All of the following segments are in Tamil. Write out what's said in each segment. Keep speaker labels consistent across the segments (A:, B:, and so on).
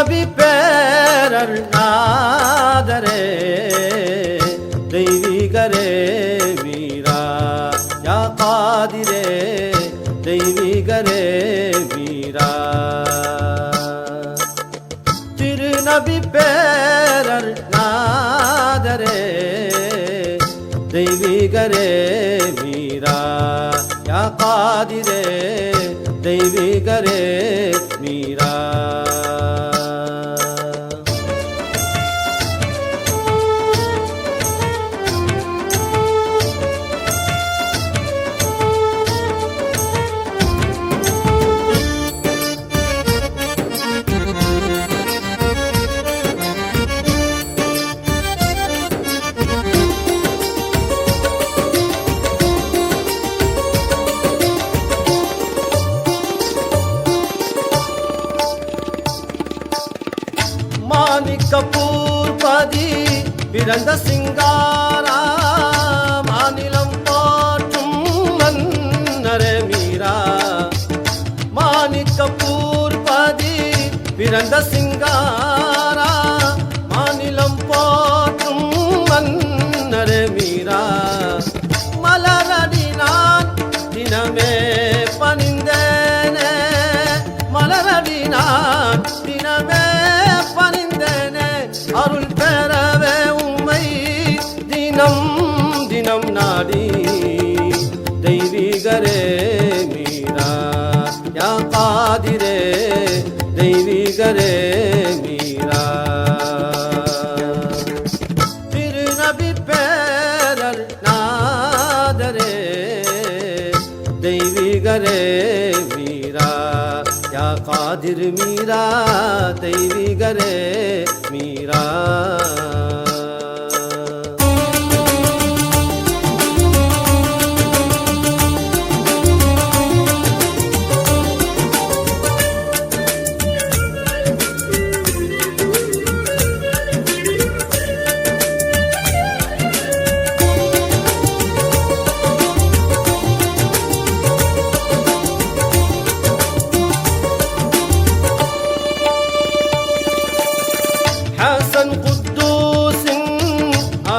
A: நபி பேரர் நாதரே தெய்வீகரே வீரா யா காதிரே தெய்வீகரே வீரா. திருநபி பேரர் நாதரே தெய்வீகரே வீரா யா காதிரே தெய்வீகரே மாணிக்க பூர்பதி பிறந்த சிங்காரா மாநிலம் போற்றும் மன்னரே மீரா. மாணிக்க பூர்பதி பிறந்த சிங்காரா மாநிலம் போற்றும் மன்னரே மீரா. மலரடி நான் தினமே பணிந்தேனே மலரடி நான் தினமே தினம் நாடி தெய்வீகரே மீரா யா காதிரே தெய்வீகரே மீரா திருநபி பேரல் நாதரே தெய்வீகரே மீரா யா காதிர் மீரா தெய்வீகரே மீரா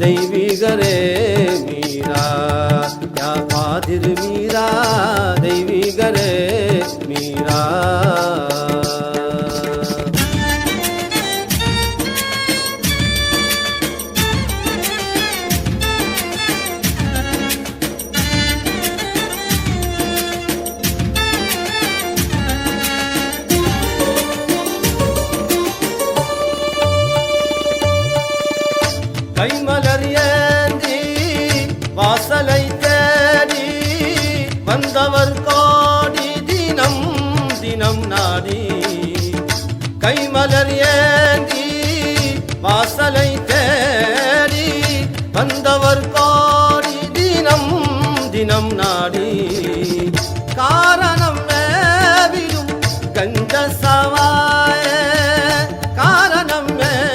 A: தெய்வீகரே மீரா யா பாதிர் மீரா? தெய்வீகரே மீரா. வாசலை தேடி வந்தவர் காடி தினம் தினம் நாடி. கைமலர் ஏந்தி வாசலை தேடி வந்தவர் காடி தினம் தினம் நாடி. காரணம் மேவிடும் கஞ்ச சவா